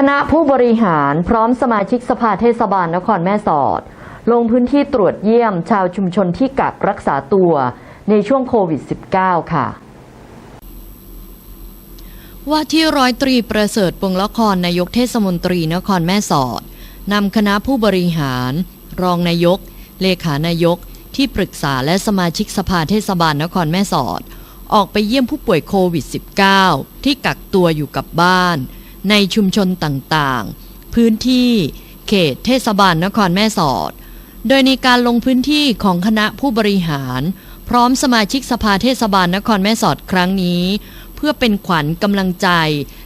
คณะผู้บริหารพร้อมสมาชิกสภาเทศบาลนครแม่สอด ลงพื้นที่ตรวจเยี่ยมชาวชุมชนที่กักรักษาตัวในช่วงโควิด -19 ค่ะ ว่าที่ร้อยตรีประเสริฐปวงละครนายกเทศมนตรีนครแม่สอดนำคณะผู้บริหาร รองนายก เลขานายก ที่ปรึกษาและสมาชิกสภาเทศบาลนครแม่สอด ออกไปเยี่ยมผู้ป่วยโควิด -19 ที่กักตัวอยู่กับบ้าน ในชุมชนต่างๆ พื้นที่เขตเทศบาลนครแม่สอด โดยในการลงพื้นที่ของคณะผู้บริหาร พร้อมสมาชิกสภาเทศบาลนครแม่สอดครั้งนี้ เพื่อเป็นขวัญกำลังใจ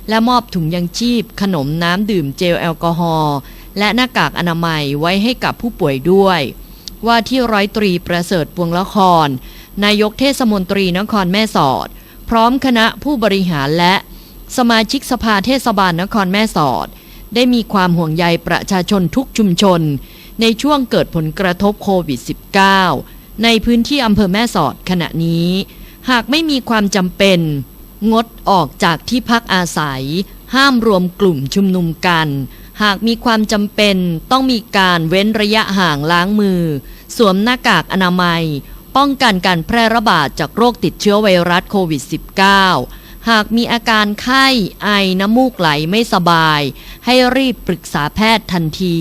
และมอบถุงยังชีพ ขนมน้ำดื่มเจลแอลกอฮอล์และหน้ากากอนามัยไว้ให้กับผู้ป่วยด้วย ว่าที่ร้อยตรีประเสริฐปวงละคร นายกเทศมนตรีนครแม่สอด พร้อมคณะผู้บริหารและ สมาชิกสภาเทศบาลนครแม่สอด ได้มีความห่วงใยประชาชนทุกชุมชน ในช่วงเกิดผลกระทบโควิด -19 ในพื้นที่อำเภอแม่สอดขณะนี้ หากไม่มีความจำเป็น งดออกจากที่พักอาศัย ห้ามรวมกลุ่มชุมนุมกัน หากมีความจำเป็นต้องมีการเว้นระยะห่างล้างมือ สวมหน้ากากอนามัย ป้องกันการแพร่ระบาดจากโรคติดเชื้อไวรัสโควิด -19 หากมีอาการไข้ไอน้ำมูกไหลไม่สบาย ให้รีบปรึกษาแพทย์ทันที